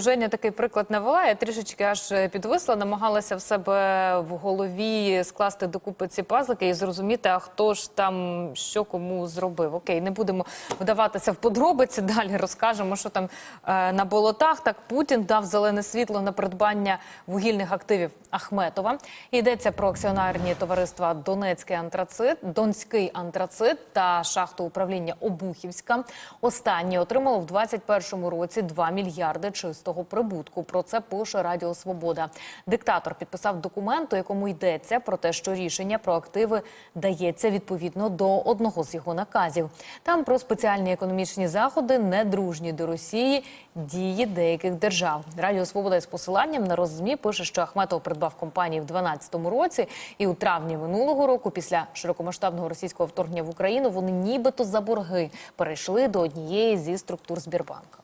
Женя такий приклад навела. Я трішечки аж підвисла, намагалася в себе в голові скласти докупи ці пазлики і зрозуміти, а хто ж там що кому зробив. Окей, не будемо вдаватися в подробиці. Далі розкажемо, що там е, на болотах. Так Путін дав зелене світло на придбання вугільних активів Ахметова. Йдеться про акціонарні товариства Донецький антрацит, Донський антрацит та шахту управління Обухівська. Останнє отримало в 2021 році 2 мільярди чистого прибутку. Про це пише Радіо Свобода. Диктатор підписав документ, у якому йдеться про те, що рішення про активи дається відповідно до одного з його наказів. Там про спеціальні економічні заходи, недружні до Росії, дії деяких держав. Радіо Свобода з посиланням на роззмі пише, що Ахметов придбав компанії в 2012 році, і у травні минулого року, після широкомасштабного російського вторгнення в Україну, вони нібито за борги перейшли до однієї зі структур Збірбанка.